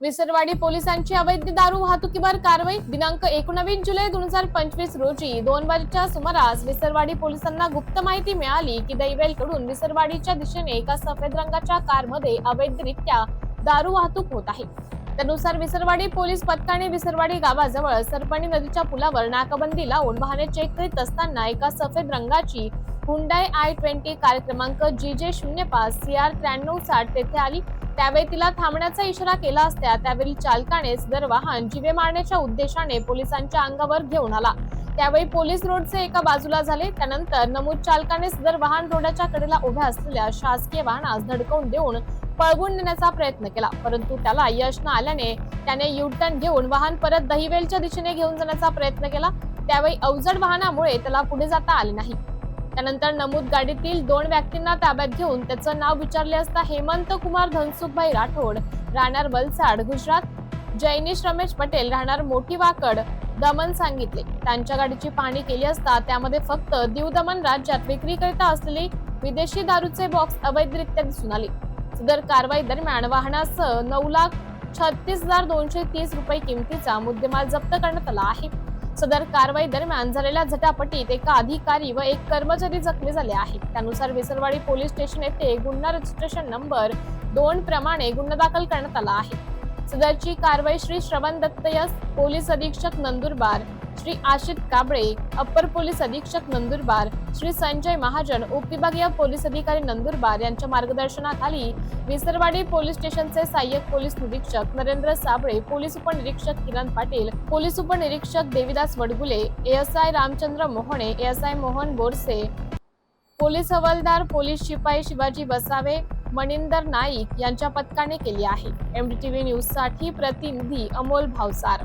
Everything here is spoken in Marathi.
विसरवाडी पोलिसांची अवैध दारू वाहतुकीवर कारवाई. दिनांक एकोणवीस जुलै दोन हजार पंचवीस रोजी दोन वाजेच्या सुमारास विसरवाडी पोलिसांना गुप्त माहिती मिळाली की दैवेलकडून विसरवाडीच्या दिशेने एका सफेद रंगाच्या कारमध्ये अवैधरित्या दारू वाहतूक होत आहे. त्यानुसार विसरवाडी पोलीस पथकाने विसरवाडी गावाजवळ सरपणी नदीच्या पुलावर नाकाबंदी लावून वाहने चेक करीत असताना एका सफेद रंगाची हुंडाय आय ट्वेंटी कार क्रमांक जी जे शून्य पाच सी आर त्र्याण्णव साठ तेथे आली. त्यावेळी तिला थांबण्याचा इशारा केला असता त्यावेळी चालकाने सदर वाहन जिवे मारण्याच्या उद्देशाने पोलिसांच्या अंगावर घेऊन आला. त्यावेळी पोलीस रोडचे एका बाजूला झाले. त्यानंतर नमूद चालकाने सदर वाहन रोडाच्या कडेला उभ्या असलेल्या शासकीय वाहनास धडकवून देऊन पळवून नेण्याचा प्रयत्न केला. परंतु त्याला यश न आल्याने त्याने युटर्न घेऊन वाहन परत दहिवेलच्या दिशेने घेऊन जाण्याचा प्रयत्न केला. त्यावेळी अवजड वाहनामुळे त्याला पुढे जाता आले नाही. त्यानंतर नमूद गाडीतील दोन व्यक्तींना ताब्यात घेऊन त्याचं नाव विचारले असता हेमंत कुमार धनसुखभाई राठोड राहणार वलसाड गुजरात. जैनिश रमेश पटेल राहणार मोठी वाकड दमन सांगितले. त्यांच्या गाडीची पाहणी केली असता त्यामध्ये फक्त दीव दमन राज्यात विक्रीकरिता असलेली विदेशी दारूचे बॉक्स अवैधरित्या दिसून आले. सदर कारवाई दरम्यान वाहनासह नऊ लाख छत्तीस हजार दोनशे तीस रुपये किमतीचा मुद्देमाल जप्त करण्यात आला आहे. सदर कारवाई दरम्यान झालेल्या झटापटीत एका अधिकारी व एक कर्मचारी जखमी झाले आहेत. त्यानुसार विसरवाडी पोलीस स्टेशन येथे गुन्हा रजिस्ट्रेशन नंबर दोन प्रमाणे गुन्हा दाखल करण्यात आला आहे. सदरची कारवाई श्री श्रवण दत्तयस पोलीस अधीक्षक नंदुरबार श्री आशित काबळे अप्पर पोलीस अधीक्षक नंदुरबार श्री संजय महाजन उपविभागीय पोलीस अधिकारी नंदुरबार यांच्या मार्गदर्शनाखाली विसरवाडी पोलीस स्टेशनचे सहाय्यक पोलीस निरीक्षक नरेंद्र साबळे पोलीस उपनिरीक्षक किरण पाटील पोलीस उपनिरीक्षक Devidas Wadgule ASI Ramchandra Mohane ASI Mohan Borse police हवालदार पोलीस शिपाई शिवाजी बसावे मनिंदर नाईक यांच्या पथकाने केली आहे. एमडीटीव्ही न्यूजसाठी प्रतिनिधी अमोल भावसार.